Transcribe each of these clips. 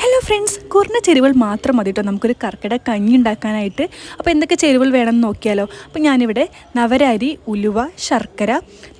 Hello friends കുറഞ്ഞ ചേരുവകൾ മാത്രം മതി കേട്ടോ നമുക്കൊരു കർക്കിട കഞ്ഞി ഉണ്ടാക്കാനായിട്ട്. അപ്പോൾ എന്തൊക്കെ ചേരുവകൾ വേണമെന്ന് നോക്കിയാലോ. അപ്പോൾ ഞാനിവിടെ നവരരി ഉലുവ ശർക്കര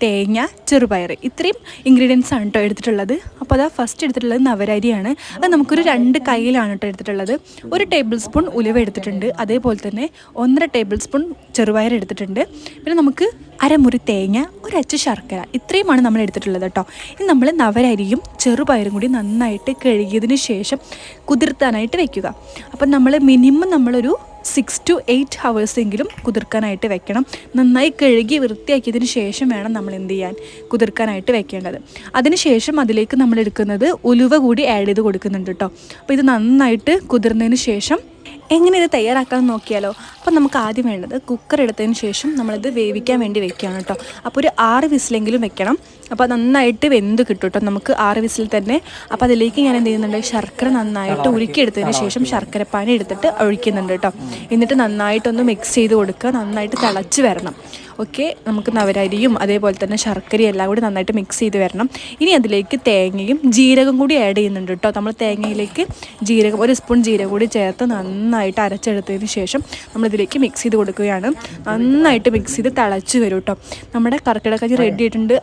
തേങ്ങ ചെറുപയർ. ഇത്രയും ഇൻഗ്രീഡിയൻസ് ആണ് കേട്ടോ എടുത്തിട്ടുള്ളത്. അപ്പോൾ അതാ ഫസ്റ്റ് എടുത്തിട്ടുള്ളത് നവരരിയാണ്. അത് നമുക്കൊരു രണ്ട് കയ്യിലാണ് കേട്ടോ എടുത്തിട്ടുള്ളത്. ഒരു ടേബിൾ സ്പൂൺ ഉലുവ എടുത്തിട്ടുണ്ട്. അതേപോലെ തന്നെ ഒന്നര ടേബിൾ സ്പൂൺ ചെറുപയർ എടുത്തിട്ടുണ്ട്. പിന്നെ നമുക്ക് അരമുറി തേങ്ങ ഒരച്ച് ശർക്കര. ഇത്രയുമാണ് നമ്മൾ എടുത്തിട്ടുള്ളത് കേട്ടോ ഇനി നമ്മൾ നവരരിയും ചെറുപയറും കൂടി നന്നായിട്ട് കഴുകിയതിന് ശേഷം കുതിർത്താനായിട്ട് വെക്കുക. അപ്പം നമ്മൾ മിനിമം നമ്മളൊരു സിക്സ് ടു എയ്റ്റ് ഹവേഴ്സെങ്കിലും കുതിർക്കാനായിട്ട് വെക്കണം. നന്നായി കഴുകി വൃത്തിയാക്കിയതിന് ശേഷം വേണം നമ്മൾ എന്ത് ചെയ്യാൻ? കുതിർക്കാനായിട്ട് വെക്കേണ്ടത്. അതിനുശേഷം അതിലേക്ക് നമ്മൾ എടുക്കുന്നത് ഉലുവ കൂടി ആഡ് ചെയ്ത് കൊടുക്കുന്നുണ്ട് കേട്ടോ അപ്പോൾ ഇത് നന്നായിട്ട് കുതിർന്നതിന് ശേഷം എങ്ങനെ ഇത് തയ്യാറാക്കാൻ നോക്കിയാലോ? അപ്പോൾ നമുക്ക് ആദ്യം വേണ്ടത് കുക്കർ എടുത്തതിന് ശേഷം നമ്മളിത് വേവിക്കാൻ വേണ്ടി വെക്കുകയാണ് കേട്ടോ. അപ്പോൾ ഒരു ആറ് വിസിലെങ്കിലും വെക്കണം. അപ്പോൾ നന്നായിട്ട് വെന്ത് കിട്ടും കേട്ടോ നമുക്ക് ആറ് വിസിൽ തന്നെ. അപ്പോൾ അതിലേക്ക് ഞാൻ എന്ത് ചെയ്യുന്നുണ്ട്? ശർക്കര നന്നായിട്ട് ഉരുക്കിയെടുത്തതിന് ശേഷം ശർക്കരപ്പാനി എടുത്തിട്ട് ഒഴിക്കുന്നുണ്ട് കേട്ടോ എന്നിട്ട് നന്നായിട്ടൊന്ന് മിക്സ് ചെയ്ത് കൊടുക്കുക. നന്നായിട്ട് തിളച്ച് വരണം. ഓക്കെ നമുക്ക് നവരരിയും അതേപോലെ തന്നെ ശർക്കരയും എല്ലാം കൂടി നന്നായിട്ട് മിക്സ് ചെയ്ത് വരണം. ഇനി അതിലേക്ക് തേങ്ങയും ജീരകം കൂടി ആഡ് ചെയ്യുന്നുണ്ട് കേട്ടോ നമ്മൾ തേങ്ങയിലേക്ക് ജീരകം ഒരു സ്പൂൺ ജീരകം കൂടി ചേർത്ത് നന്നായിട്ട് അരച്ചെടുത്തതിന് ശേഷം നമ്മളിതിലേക്ക് മിക്സ് ചെയ്ത് കൊടുക്കുകയാണ്. നന്നായിട്ട് മിക്സ് ചെയ്ത് തിളച്ച് വരും കേട്ടോ നമ്മുടെ കർക്കിടക്കഞ്ഞി റെഡി ആയിട്ടുണ്ട്.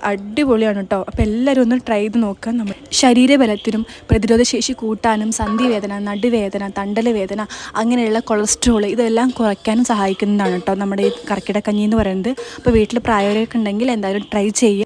അടിപൊളിയാണ് കേട്ടോ അപ്പോൾ എല്ലാവരും ഒന്ന് ട്രൈ ചെയ്ത് നോക്കാം. നമ്മൾ ശരീരബലത്തിനും പ്രതിരോധ ശേഷി കൂട്ടാനും സന്ധിവേദന നടുവേദന തണ്ടല വേദന അങ്ങനെയുള്ള കൊളസ്ട്രോൾ ഇതെല്ലാം കുറയ്ക്കാനും സഹായിക്കുന്നതാണ് കേട്ടോ നമ്മുടെ ഈ കർക്കിടക്കഞ്ഞി എന്ന് പറയുന്നത്. അപ്പോൾ വീട്ടിൽ പ്രായവരൊക്കെ ഉണ്ടെങ്കിൽ എന്തായാലും ട്രൈ ചെയ്യുക